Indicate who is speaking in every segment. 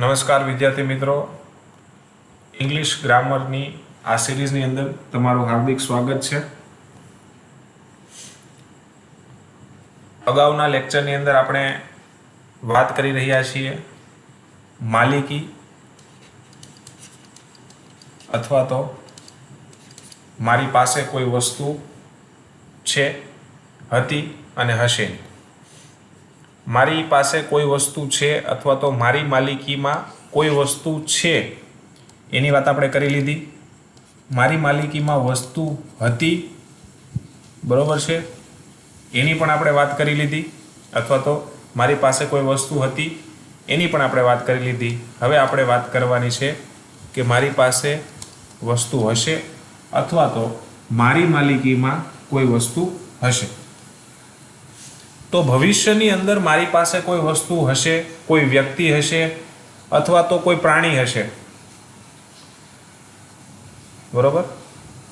Speaker 1: નમસ્કાર વિદ્યાર્થી મિત્રો. ઇંગ્લિશ ગ્રામરની આ સિરીઝની અંદર તમારું હાર્દિક સ્વાગત છે. અગાઉના લેક્ચરની અંદર આપણે વાત કરી રહ્યા છીએ માલિકી અથવા તો મારી પાસે કોઈ વસ્તુ છે, હતી અને હશે. મારી પાસે કોઈ વસ્તુ છે અથવા તો મારી માલિકીમાં કોઈ વસ્તુ છે? એની વાત આપણે કરી લીધી. મારી માલિકીમાં વસ્તુ હતી. બરોબર છે? એની પણ આપણે વાત કરી લીધી. અથવા તો મારી પાસે કોઈ વસ્તુ હતી. એની પણ આપણે વાત કરી લીધી. હવે આપણે વાત કરવાની છે કે મારી પાસે વસ્તુ હશે અથવા તો મારી માલિકીમાં કોઈ વસ્તુ હશે. તો ભવિષ્યની અંદર મારી પાસે કોઈ વસ્તુ હશે, કોઈ વ્યક્તિ હશે, અથવા તો કોઈ પ્રાણી હશે? બરોબર?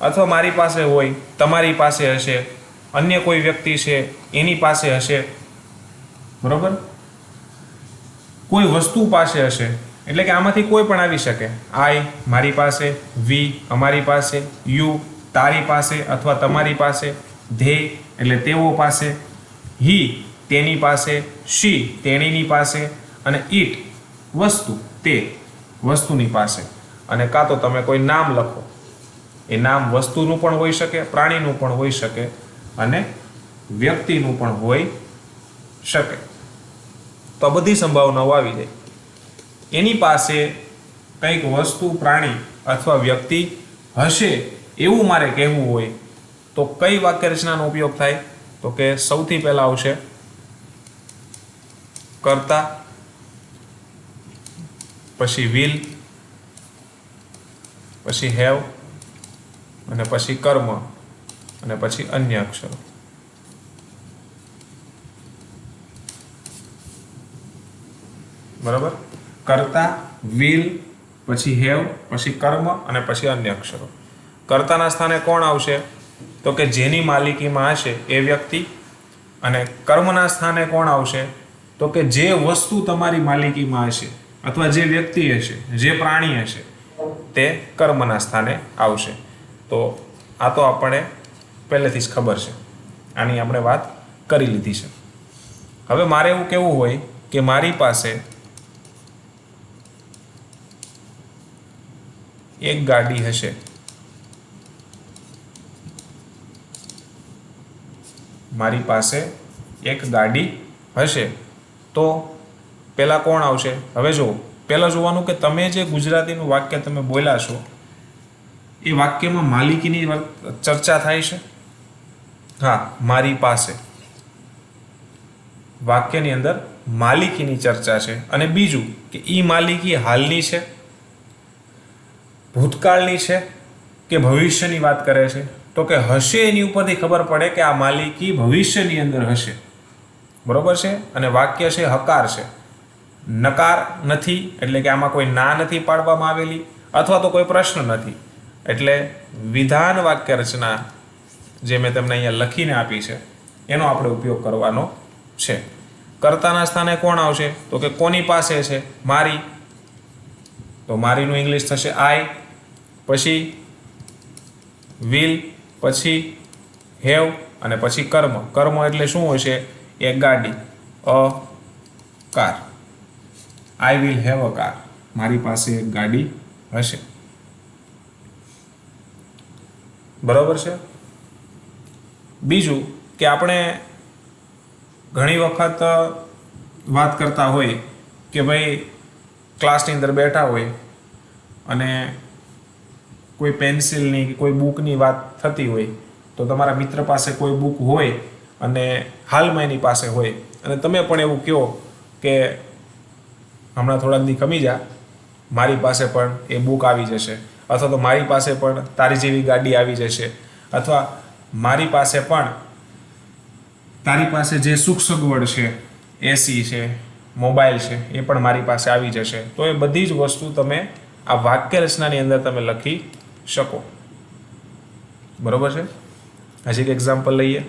Speaker 1: અથવા મારી પાસે હોય, તમારી પાસે હશે, અન્ય કોઈ વ્યક્તિ છે, એની પાસે હશે? બરોબર? કોઈ વસ્તુ પાસે હશે. એટલે કે આમાંથી કોઈ પણ આવી શકે. આઈ મારી પાસે વી અમારી પાસે યુ તારી પાસે અથવા તમારી પાસે ધ્યેય એટલે તેઓ પાસે હી તેની પાસે, શી તેણીની પાસે અને ઈટ વસ્તુ તે વસ્તુની પાસે. અને કાં તો તમે કોઈ નામ લખો. એ નામ વસ્તુનું પણ હોઈ શકે, પ્રાણીનું પણ હોઈ શકે અને વ્યક્તિનું પણ હોઈ શકે. તો બધી સંભાવનાઓ આવી જાય. એની પાસે કંઈક વસ્તુ, પ્રાણી અથવા વ્યક્તિ હશે એવું મારે કહેવું હોય, તો કઈ વાક્ય રચનાનો ઉપયોગ થાય? તો કે સૌથી પહેલા આવશે કરતા, પછી વિલ, પછી હેવ, અને પછી કર્મ, અને પછી અન્ય અક્ષરો. બરાબર? કરતા, વિલ, પછી હેવ, પછી કર્મ, અને પછી અન્ય અક્ષરો. કર્તાના સ્થાને કોણ આવશે? તો કે જેની માલિકીમાં હશે એ વ્યક્તિ અને કર્મના સ્થાને કોણ આવશે? તો કે જે વસ્તુ તમારી માલિકીમાં હશે અથવા જે વ્યક્તિ હશે, જે પ્રાણી હશે, તે કર્મના સ્થાને આવશે. તો આ તો આપણે પહેલેથી જ ખબર છે. આની આપણે વાત કરી લીધી છે. હવે મારે એવું કેવું હોય કે મારી પાસે એક ગાડી હશે. મારી પાસે એક ગાડી હશે. તો પહેલાં કોણ આવશે? હવે જુઓ. પહેલાં જોવાનું કે તમે જે ગુજરાતીનું વાક્ય તમે બોલ્યા છો, એ વાક્યમાં માલિકીની ચર્ચા થાય છે? હા, મારી પાસે. વાક્યની અંદર માલિકીની ચર્ચા છે. અને બીજું કે એ માલિકી હાલની છે? ભૂતકાળની છે કે ભવિષ્યની વાત કરે છે? તો કે હશે એની ઉપરથી ખબર પડે કે આ માલિકી ભવિષ્યની અંદર હશે. બરોબર છે? અને વાક્ય છે હકાર છે. નકાર નથી, એટલે કે આમાં કોઈ ના નથી પાડવામાં આવેલી, અથવા તો કોઈ પ્રશ્ન નથી. એટલે વિધાન વાક્ય રચના જે મેં તમને અહીંયા લખીને આપી છે, એનો આપણે ઉપયોગ કરવાનો છે. કર્તાના સ્થાને કોણ આવશે? તો કે કોની પાસે છે? મારી. તો મારીનું ઇંગ્લિશ થશે આઈ, પછી વિલ પછી હેવ અને પછી કર્મ. કર્મ એટલે શું હોય છે? એક ગાડી. A car. I will have a car મારી પાસે એક ગાડી હશે. બરોબર છે? બીજું કે આપણે ઘણી વખત વાત કરતા હોય કે ભાઈ ક્લાસની અંદર બેઠા હોય અને કોઈ પેન્સિલની કે કોઈ બુકની વાત થતી હોય, તો તમારા મિત્ર પાસે કોઈ બુક હોય અને હાલમાં એની પાસે હોય, અને તમે પણ એવું કહો કે હમણાં થોડાક દી કમી જા, મારી પાસે પણ એ બુક આવી જશે. અથવા તો મારી પાસે પણ તારી જેવી ગાડી આવી જશે. અથવા મારી પાસે પણ તારી પાસે જે સુખ સગવડ છે એસી છે મોબાઈલ છે, એ પણ મારી પાસે આવી જશે. તો એ બધી જ વસ્તુ તમે આ વાક્ય રચનાની અંદર તમે લખી શકો. બરોબર છે? હજી એક એક્ઝામ્પલ લઈએ.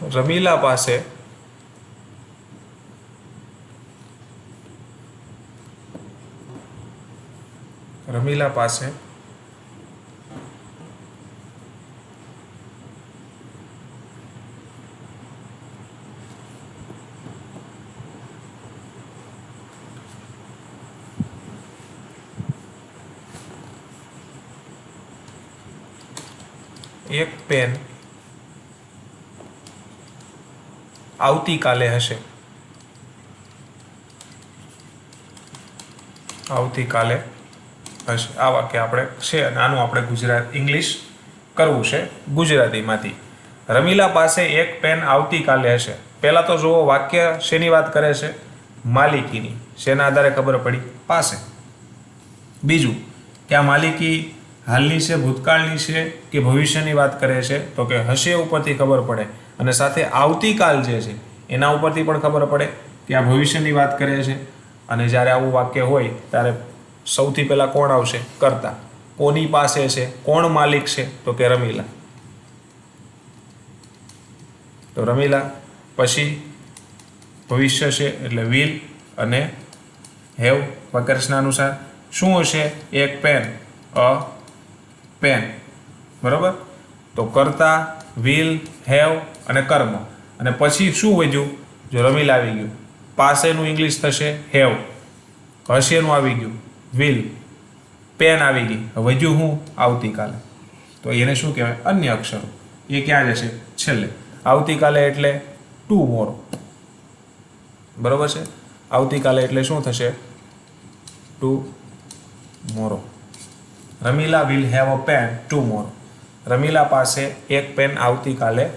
Speaker 1: રમીલા પાસે રમીલા પાસે એક પેન આવતીકાલે હશે. આવતીકાલે હશે. આ વાક્ય આપણે છે અને આનું આપણે ગુજરાત, ઇંગ્લિશ કરવું છે ગુજરાતીમાંથી. રમીલા પાસે એક પેન આવતીકાલે હશે. પહેલાં તો જુઓ, વાક્ય શેની વાત કરે છે? માલિકીની. શેના આધારે ખબર પડી? પાસે. બીજું, કે આ માલિકી હાલની છે, ભૂતકાળની છે, કે ભવિષ્યની વાત કરે છે? તો કે હશે ઉપરથી ખબર પડે. અને સાથે આવતીકાલ જે છે, એના ઉપરથી પણ ખબર પડે કે આ ભવિષ્યની વાત કરે છે. અને જ્યારે આવું વાક્ય હોય, ત્યારે સૌથી પહેલાં કોણ આવશે? કરતા. કોની પાસે છે? કોણ માલિક છે? તો કે રમીલા. તો રમીલા, પછી ભવિષ્ય છે એટલે વિલ અને હેવ વકર્ષના અનુસાર. શું હશે? એક પેન. અ પેન. બરાબર? તો કરતા, વિલ, હેવ અને કર્મ. અને પછી શું વધ્યું? જો રમીલ આવી ગયું. પાસેનું ઇંગ્લિશ થશે હેવ. હશેનું આવી ગયું. વિલ પેન આવી ગઈ. વધ્યું હું? આવતીકાલે. તો એને શું કહેવાય? અન્ય અક્ષરો. એ ક્યાં જશે? છેલ્લે. આવતીકાલે એટલે ટુ મોરો બરોબર છે? આવતીકાલે એટલે શું થશે? Tomorrow Ramila will have a pen tomorrow Ramila પાસે એક પેન આવતીકાલે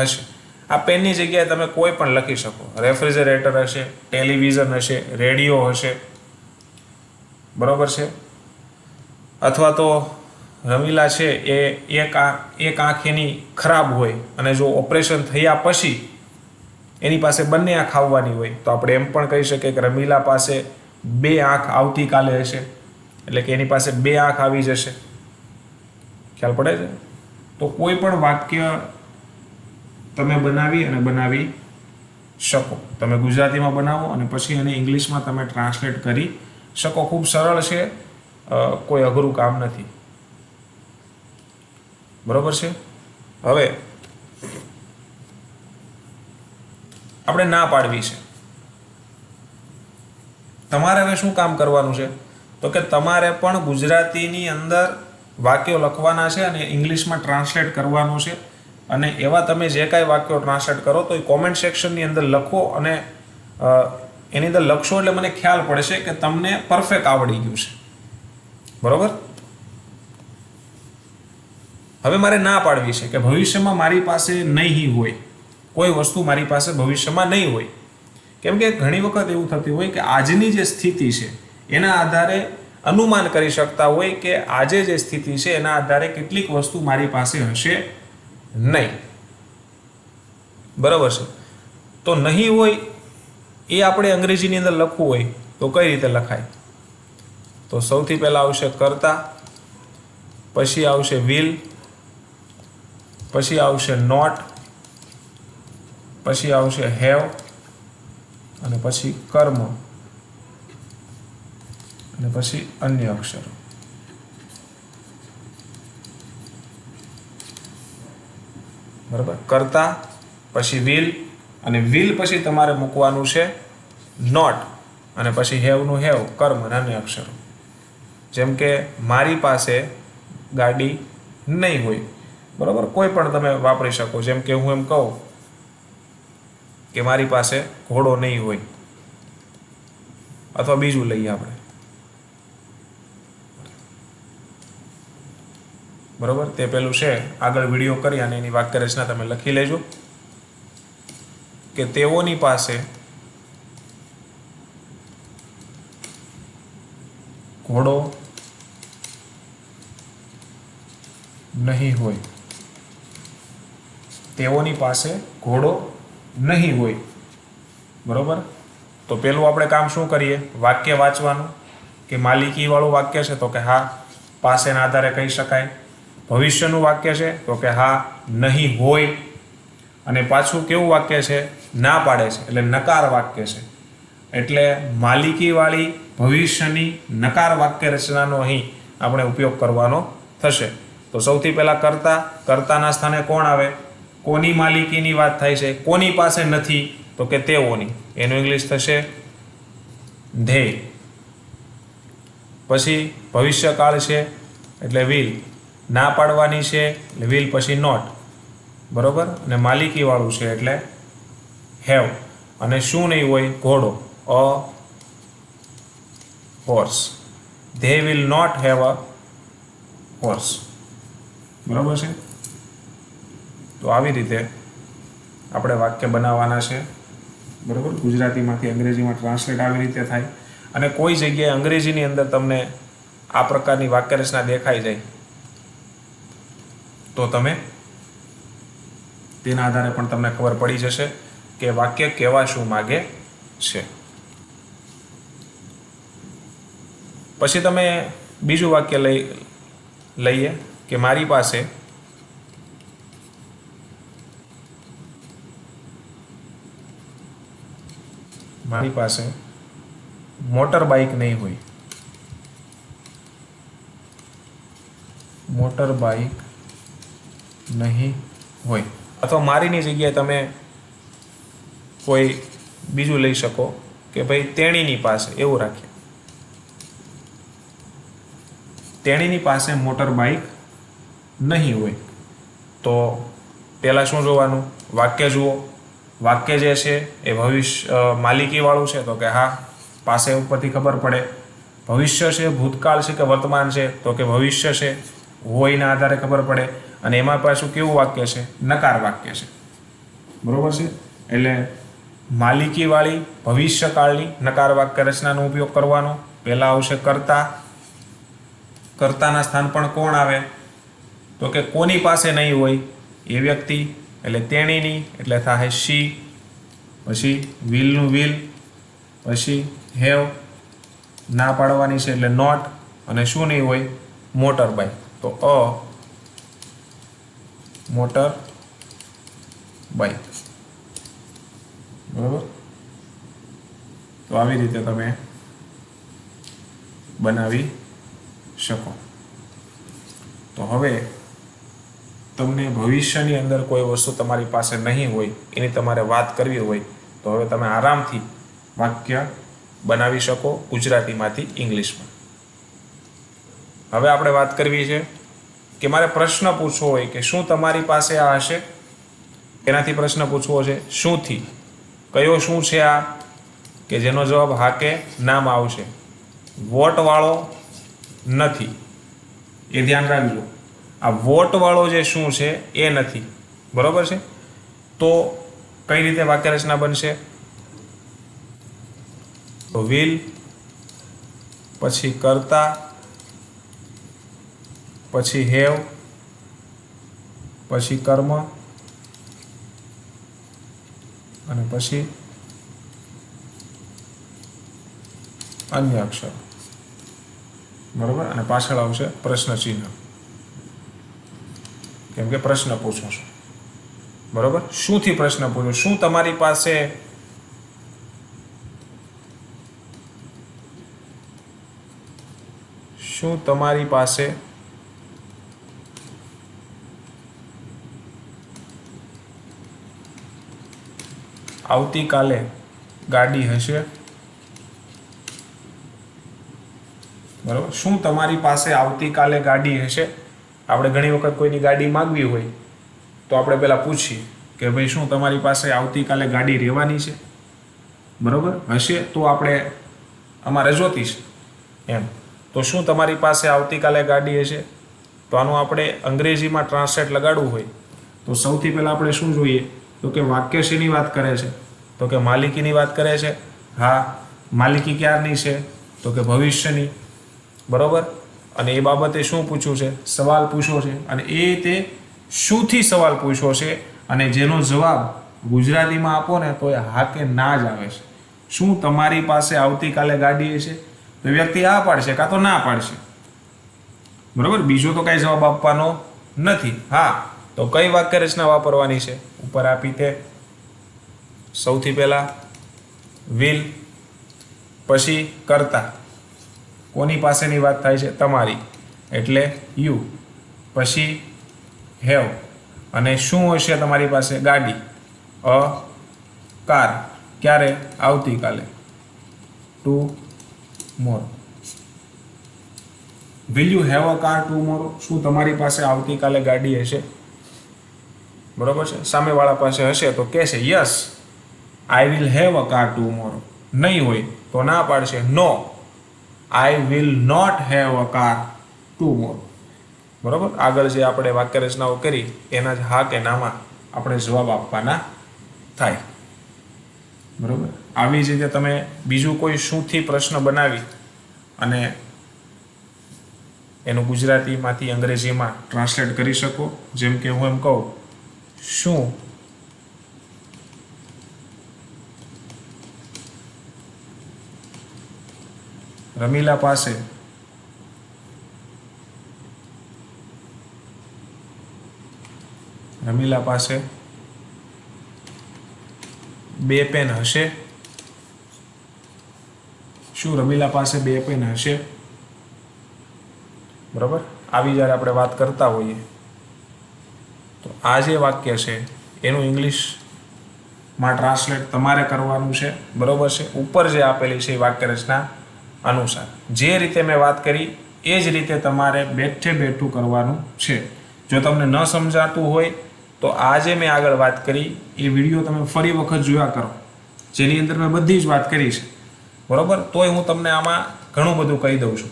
Speaker 1: હશે. આ પેનની જગ્યાએ તમે કોઈ પણ લખી શકો. રેફ્રિજરેટર હશે, ટેલિવિઝન હશે, રેડિયો હશે. બરાબર છે? અથવા તો રમીલા છે એ એક આ, એક આંખ એની ખરાબ હોય અને જો ઓપરેશન થયા પછી એની પાસે બંને આંખ આવવાની હોય, તો આપણે એમ પણ કહી શકીએ કે રમીલા પાસે બે આંખ આવતીકાલે હશે. એટલે કે એની પાસે બે આંખ આવી જશે. ખ્યાલ પડે છે? તો કોઈ પણ વાક્ય તમે બનાવી અને બનાવી શકો. તમે ગુજરાતીમાં બનાવો અને પછી એને ઇંગ્લિશમાં તમે ટ્રાન્સલેટ કરી શકો. ખૂબ સરળ છે. કોઈ અઘરું કામ નથી. બરોબર છે? હવે આપણે ના પાડવી છે. તમારે હવે શું કામ કરવાનું છે? તો કે તમારે પણ ગુજરાતીની અંદર વાક્યો લખવાના છે અને ઇંગ્લિશમાં ટ્રાન્સલેટ કરવાનું છે. અને એવા તમે જે કાંઈ વાક્યો ટ્રાન્સલેટ કરો, તો એ કોમેન્ટ સેક્શનની અંદર લખો અને એની અંદર લખશો એટલે મને ખ્યાલ પડશે કે તમને પરફેક્ટ આવડી ગયું છે. બરોબર? હવે મારે ના પાડવી છે કે ભવિષ્યમાં મારી પાસે નહીં હોય, કોઈ વસ્તુ મારી પાસે ભવિષ્યમાં નહીં હોય. કેમ કે ઘણી વખત એવું થતું હોય કે આજની જે સ્થિતિ છે, એના આધારે અનુમાન કરી શકતા હોય કે આજે જે સ્થિતિ છે, એના આધારે કેટલીક વસ્તુ મારી પાસે હશે નહીં. બરાબર છે? તો નહીં હોય એ આપણે અંગ્રેજીની અંદર લખવું હોય તો કઈ રીતે લખાય? તો સૌથી પહેલાં આવશે કરતા, પછી આવશે વિલ પછી આવશે નોટ પછી આવશે હેવ અને પછી કર્મ, અને પછી અન્ય અક્ષરો. બરાબર? કરતા પછી વિલ અને વિલ પછી તમારે મૂકવાનું છે નોટ અને પછી હેવનું હેવ, કર્મ અને અક્ષરો. જેમ કે મારી પાસે ગાડી નહીં હોય, બરાબર? કોઈ પણ તમે વાપરી શકો. જેમ કે હું એમ કહું કે મારી પાસે ઘોડો નહીં હોય. અથવા બીજું લઈએ આપણે. બરોબર? તે પેલું છે. આગળ વીડિયો કરી અને એની વાક્ય રચના તમે લખી લેજો. કે તેઓની પાસે ઘોડો નહીં હોય. તેઓની પાસે ઘોડો નહીં હોય. બરોબર? તો પહેલું આપણે કામ શું કરીએ? વાક્ય વાંચવાનું? કે માલિકીવાળું વાક્ય છે તો કે હા, પાસેના આધારે કહી શકાય. ભવિષ્યનું વાક્ય છે તો કે હા, નહીં હોય. અને પાછું કેવું વાક્ય છે? ના પાડે છે, એટલે નકાર વાક્ય છે. એટલે માલિકીવાળી ભવિષ્યની નકાર વાક્ય રચનાનો અહીં આપણે ઉપયોગ કરવાનો થશે. તો સૌથી પહેલાં કરતા, કરતાના સ્થાને કોણ આવે? કોની માલિકીની વાત થાય છે? કોની પાસે નથી? તો કે તેઓની. એનું ઇંગ્લિશ થશે ધ્યેય પછી ભવિષ્યકાળ છે, એટલે વિલ. ના પાડવાની છે એટલે વિલ પછી નોટ બરોબર? અને માલિકીવાળું છે એટલે હેવ અને શું નહીં હોય? ઘોડો. A horse they will not have a horse બરાબર છે? તો આવી રીતે આપણે વાક્ય બનાવવાના છે. બરાબર? ગુજરાતીમાંથી અંગ્રેજીમાં ટ્રાન્સલેટ આવી રીતે થાય. અને કોઈ જગ્યાએ અંગ્રેજીની અંદર તમને આ પ્રકારની વાક્યરચના દેખાઈ જાય. તો તમે? તેના આધારે પણ તમને ખબર પડી જશે કે વાક્ય કેવા શું માગે છે. પછી તમે બીજું વાક્ય લઈ, લઈએ કે મારી પાસે મારી પાસે મોટર બાઇક નહીં હોય. મોટર બાઇક નહીં હોય. અથવા મારીની જગ્યાએ તમે કોઈ બીજું લઈ શકો કે ભાઈ તેણીની પાસે, એવું રાખીએ તેણીની પાસે મોટર બાઇક નહીં હોય. તો પહેલાં શું જોવાનું? વાક્ય જુઓ. વાક્ય જે છે એ ભવિષ્ય માલિકીવાળું છે, તો કે હા, પાસે ઉપરથી ખબર પડે. ભવિષ્ય છે, ભૂતકાળ છે કે વર્તમાન છે, તો કે ભવિષ્ય છે, હોયના આધારે ખબર પડે. અને એમાં પાછું કેવું વાક્ય છે? નકાર વાક્ય છે. બરોબર છે? એટલે માલિકીવાળી ભવિષ્યકાળની નકાર વાક્ય રચનાનો ઉપયોગ કરવાનો. પહેલાં આવશે કર્તા. કર્તાના સ્થાન પણ કોણ આવે? તો કે કોની પાસે નહીં હોય એ વ્યક્તિ. એટલે તેણીની, એટલે થાય શી. પછી વિલનું વિલ. પછી હેવ. ના પાડવાની છે એટલે નોટ. અને શું નહીં હોય? Motor bike. તો અ મોટર બાઇક બરાબર? તો આવી રીતે તમે બનાવી શકો. તો હવે તમને ભવિષ્યની અંદર કોઈ વસ્તુ તમારી પાસે નહીં હોય, એની તમારે વાત કરવી હોય, તો હવે તમે આરામથી વાક્ય બનાવી શકો ગુજરાતીમાંથી ઇંગ્લિશમાં. હવે આપણે વાત કરવી છે કે મારે પ્રશ્ન પૂછવો હોય કે શું તમારી પાસે આ હશે? એનાથી પ્રશ્ન પૂછવો છે શુંથી કયો શું છે આ? કે જેનો જવાબ હા કે નામ આવશે. વોટવાળો નથી. એ ધ્યાન રાખજો. આ વોટવાળો જે શું છે, એ નથી. બરાબર છે? તો કઈ રીતે વાક્ય રચના બનશે? તો વિલ પછી કરતા પછી હેવ, પછી કર્મ, અને પછી અન્ય અક્ષર. બરોબર? અને પાછળ આવશે પ્રશ્ન ચિહ્ન કેમ કે પ્રશ્ન પૂછો છો. બરોબર? શુંથી પ્રશ્ન પૂછો. શું તમારી પાસે શું તમારી પાસે આવતીકાલે ગાડી હશે. બરાબર? શું તમારી પાસે આવતીકાલે ગાડી હશે? આપણે ઘણી વખત કોઈની ગાડી માગવી હોય, તો આપણે પહેલાં પૂછીએ કે ભાઈ શું તમારી પાસે આવતીકાલે ગાડી રહેવાની છે? બરાબર? હશે તો આપણે અમારે જોતી છે. એમ. તો શું તમારી પાસે આવતીકાલે ગાડી હશે? તો આનું આપણે અંગ્રેજીમાં ટ્રાન્સલેટ લગાડવું હોય. તો સૌથી પહેલાં આપણે શું જોઈએ? તો કે વાક્ય શેની વાત કરે છે? તો કે માલિકીની વાત કરે છે? હા. માલિકી ક્યારની છે? તો કે ભવિષ્યની. બરોબર? અને એ બાબતે શું પૂછ્યું છે? સવાલ પૂછ્યો છે. અને એ તે શુંથી સવાલ પૂછ્યો છે અને જેનો જવાબ ગુજરાતીમાં આપો ને તો એ હા કે ના જ આવે છે. શું તમારી પાસે આવતીકાલે ગાડી છે તો વ્યક્તિ આ પાડશે કાં તો ના પાડશે? બરોબર? બીજો તો કાંઈ જવાબ આપવાનો નથી. હા. તો કઈ વાક્ય રચના વાપરવાની છે? ઉપર આપી તે સૌથી પહેલાં વિલ પછી કરતા. કોની પાસેની વાત થાય છે? તમારી. એટલે યુ. પછી હેવ. અને શું હશે તમારી પાસે? ગાડી. A, car. ક્યારે? આવતીકાલે. Tomorrow. Will you have a car tomorrow? શું તમારી પાસે આવતીકાલે ગાડી હશે? બરોબર છે? સામેવાળા પાસે હશે તો કહેશે yes I will have a car tomorrow નહીં હોય તો ના પાડશે no I will not have a car tomorrow બરોબર? આગળ જે આપણે વાક્ય રચનાઓ કરી, એના જ હા કે નામાં આપણે જવાબ આપવાના થાય. બરાબર? આવી જ રીતે તમે બીજું કોઈ શુંથી પ્રશ્ન બનાવી અને એનું ગુજરાતીમાંથી અંગ્રેજીમાં ટ્રાન્સલેટ કરી શકો. જેમ કે હું એમ કહું શું? રમીલા પાસે. રમીલા પાસે. બે પેન હશે. શું રમીલા પાસે બે પેન હશે? બરાબર? આવી જ્યારે આપણે વાત કરતા હોઈએ. આ જે વાક્ય છે, એનું ઇંગ્લિશમાં ટ્રાન્સલેટ તમારે કરવાનું છે, બરોબર છે? ઉપર જે આપેલી છે એ વાક્ય રચના અનુસાર. જે રીતે મેં વાત કરી, એ જ રીતે તમારે બેઠે બેઠું કરવાનું છે. જો તમને ન સમજાતું હોય, તો આ જે મેં આગળ વાત કરી, એ વીડિયો તમે ફરી વખત જોયા કરો. જેની અંદર મેં બધી જ વાત કરી છે. બરાબર? તોય હું તમને આમાં ઘણું બધું કહી દઉં છું.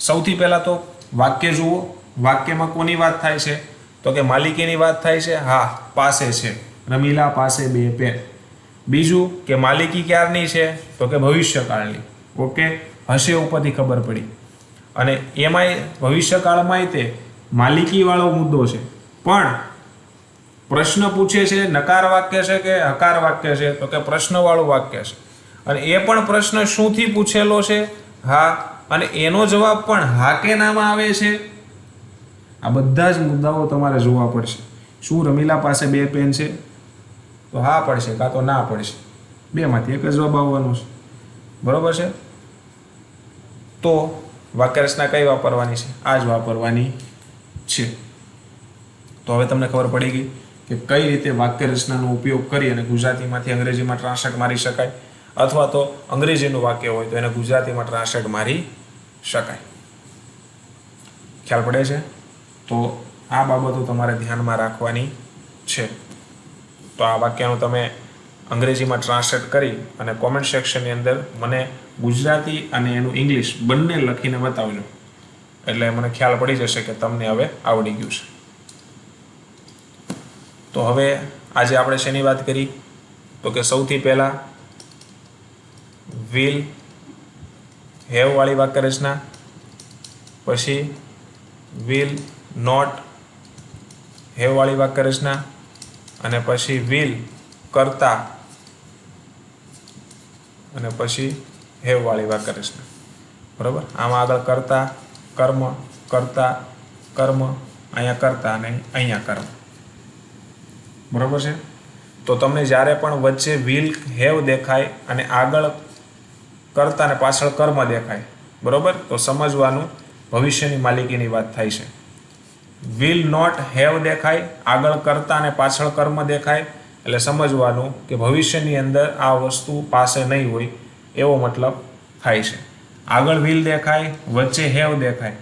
Speaker 1: સૌથી પહેલાં તો વાક્ય જુઓ. વાક્યમાં કોની વાત થાય છે? તો કે માલિકીની વાત થાય છે? હા, પાસે છે. રમીલા પાસે બે પેન બીજું કે માલિકી ક્યારની છે? તો કે ભવિષ્યકાળની. ઓકે? હશે ઉપરથી ખબર પડી. અને એમાંય ભવિષ્યકાળમાંય તે માલિકીવાળો મુદ્દો છે. પણ પ્રશ્ન પૂછે છે, નકાર વાક્ય છે કે હકાર વાક્ય છે? તો કે પ્રશ્નવાળું વાક્ય છે. અને એ પણ પ્રશ્ન શુંથી પૂછેલો છે? હા. અને એનો જવાબ પણ હા કે નામાં આવે છે? આ બધા જ મુદ્દાઓ તમારે જોવા પડશે. શું રમીલા પાસે બે પેન છે? તો હા પડશે, કાં તો ના પડશે. બેમાંથી એક જ જવાબ આવવાનો છે. બરાબર છે? તો વાક્યરચના કઈ વાપરવાની છે? આ જ વાપરવાની છે. તો હવે તમને ખબર પડી ગઈ કે કઈ રીતે વાક્યરચનાનો ઉપયોગ કરી અને ગુજરાતીમાંથી અંગ્રેજીમાં ટ્રાન્સલેટ મારી શકાય, અથવા તો અંગ્રેજીનું વાક્ય હોય તો એને ગુજરાતીમાં ટ્રાન્સલેટ મારી શકાય. ખ્યાલ પડે છે? તો આ બાબતો તમારે ધ્યાનમાં રાખવાની છે. તો આ વાક્યનું તમે અંગ્રેજીમાં ટ્રાન્સલેટ કરી અને કોમેન્ટ સેક્શનની અંદર મને ગુજરાતી અને એનું ઇંગ્લિશ બંને લખીને બતાવજો. એટલે મને ખ્યાલ પડી જશે કે તમને હવે આવડી ગયું છે. તો હવે આજે આપણે શેની વાત કરી? તો કે સૌથી પહેલાં વિલ હેવવાળી વાક્ય રચના પછી વિલ નોટ હેવવાળી વાક્ય રચના અને પછી વિલ કરતા, અને પછી હેવવાળી વાક્ય રચના બરાબર? આમાં આગળ કરતા, કર્મ કરતા, કર્મ, અહીંયા કરતા અને અહીંયા કર્મ. બરાબર છે? તો તમને જ્યારે પણ વચ્ચે વિલ હેવ દેખાય અને આગળ કરતા અને પાછળ કર્મ દેખાય, બરાબર? તો સમજવાનું ભવિષ્યની માલિકીની વાત થાય છે. વિલ નોટ હેવ દેખાય, આગળ કરતા અને પાછળ કર્મ દેખાય. એટલે સમજવાનું કે ભવિષ્યની અંદર આ વસ્તુ પાસે નહીં હોય, એવો મતલબ થાય છે. આગળ વિલ દેખાય, વચ્ચે હેવ દેખાય.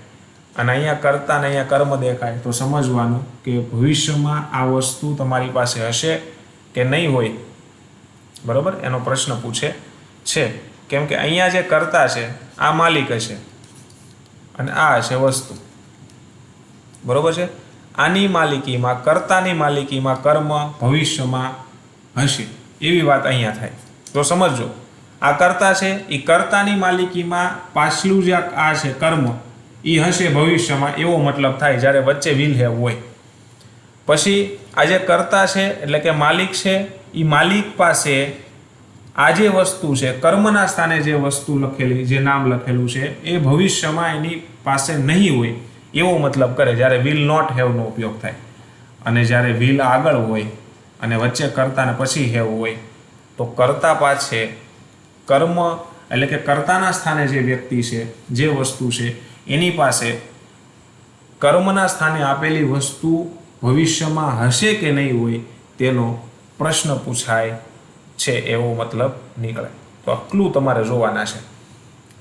Speaker 1: અને અહીંયા કરતા અને અહીંયા કર્મ દેખાય. તો સમજવાનું કે ભવિષ્યમાં આ વસ્તુ તમારી પાસે હશે કે નહીં હોય? બરાબર? એનો પ્રશ્ન પૂછે છે. કેમ કે અહીંયા જે કરતા છે, આ માલિક હશે. અને આ હશે વસ્તુ. બરોબર છે? આની માલિકીમાં, કર્તાની માલિકીમાં કર્મ ભવિષ્યમાં હશે. એવી વાત અહીંયા થાય. તો સમજજો, આ કરતા છે એ કર્તાની માલિકીમાં પાછલું જે આ છે કર્મ. એ હશે ભવિષ્યમાં, એવો મતલબ થાય જ્યારે વચ્ચે વિલ હેવ હોય. પછી આ જે કરતા છે, એટલે કે માલિક છે એ માલિક પાસે આ જે વસ્તુ છે, કર્મના સ્થાને જે વસ્તુ લખેલી, જે નામ લખેલું છે, એ ભવિષ્યમાં એની પાસે નહીં હોય. એવો મતલબ કરે જ્યારે વિલ નોટ હેવનો ઉપયોગ થાય. અને જ્યારે વિલ આગળ હોય અને વચ્ચે કર્તા પછી હેવ હોય, તો કરતા પાછે કર્મ એટલે કે કર્તાના સ્થાને જે વ્યક્તિ છે, જે વસ્તુ છે, એની પાસે કર્મના સ્થાને આપેલી વસ્તુ ભવિષ્યમાં હશે કે નહીં હોય, તેનો પ્રશ્ન પૂછાય છે એવો મતલબ નીકળે. તો ક્લુ તમારે જોવાના છે.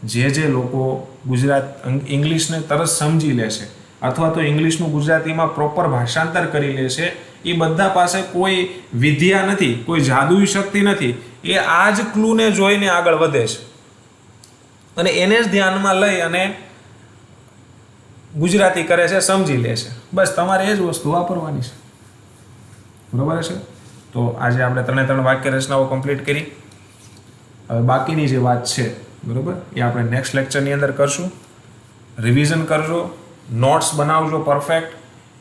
Speaker 1: જે જે લોકો ગુજરાત ઇંગ્લિશને તરત સમજી લેશે અથવા તો ઇંગ્લિશનું ગુજરાતીમાં પ્રોપર ભાષાંતર કરી લેશે એ બધા પાસે કોઈ વિદ્યા નથી, કોઈ જાદુઈ શક્તિ નથી, એ આ જ ક્લૂને જોઈને આગળ વધે છે. અને એને જ ધ્યાનમાં લઈ અને ગુજરાતી કરે છે, સમજી લે છે. બસ તમારે એ જ વસ્તુ વાપરવાની છે. બરોબર છે? તો આજે આપણે ત્રણે ત્રણ વાક્ય રચનાઓ કમ્પ્લીટ કરી. હવે બાકીની જે વાત છે બરોબર? એ આપણે નેક્સ્ટ લેક્ચરની અંદર કરશું. રિવિઝન કરજો. નોટ્સ બનાવજો પરફેક્ટ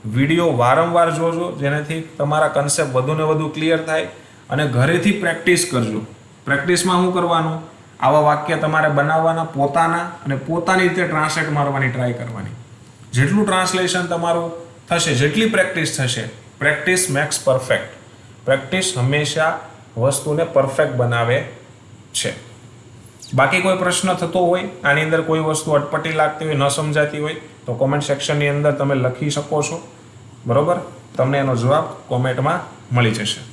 Speaker 1: વીડિયો વારંવાર જોજો, જેનાથી તમારા કન્સેપ્ટ વધુ ને વધુ ક્લિયર થાય અને ઘરેથી પ્રેક્ટિસ કરજો. પ્રેક્ટિસમાં શું કરવાનું? આવા વાક્ય તમારે બનાવવાના પોતાના અને પોતાની રીતે ટ્રાન્સલેટ મારવાની ટ્રાય કરવાની. જેટલું ટ્રાન્સલેશન તમારું થશે, જેટલી પ્રેક્ટિસ થશે પ્રેક્ટિસ મેક્સ પરફેક્ટ પ્રેક્ટિસ હંમેશા વસ્તુને પરફેક્ટ બનાવે છે. બાકી કોઈ પ્રશ્ન થતો હોય, આની અંદર કોઈ વસ્તુ અટપટી લાગતી હોય, ન સમજાતી હોય, તો કોમેન્ટ સેક્શનની અંદર તમે લખી શકો છો. બરાબર? તમને એનો જવાબ કોમેન્ટમાં મળી જશે.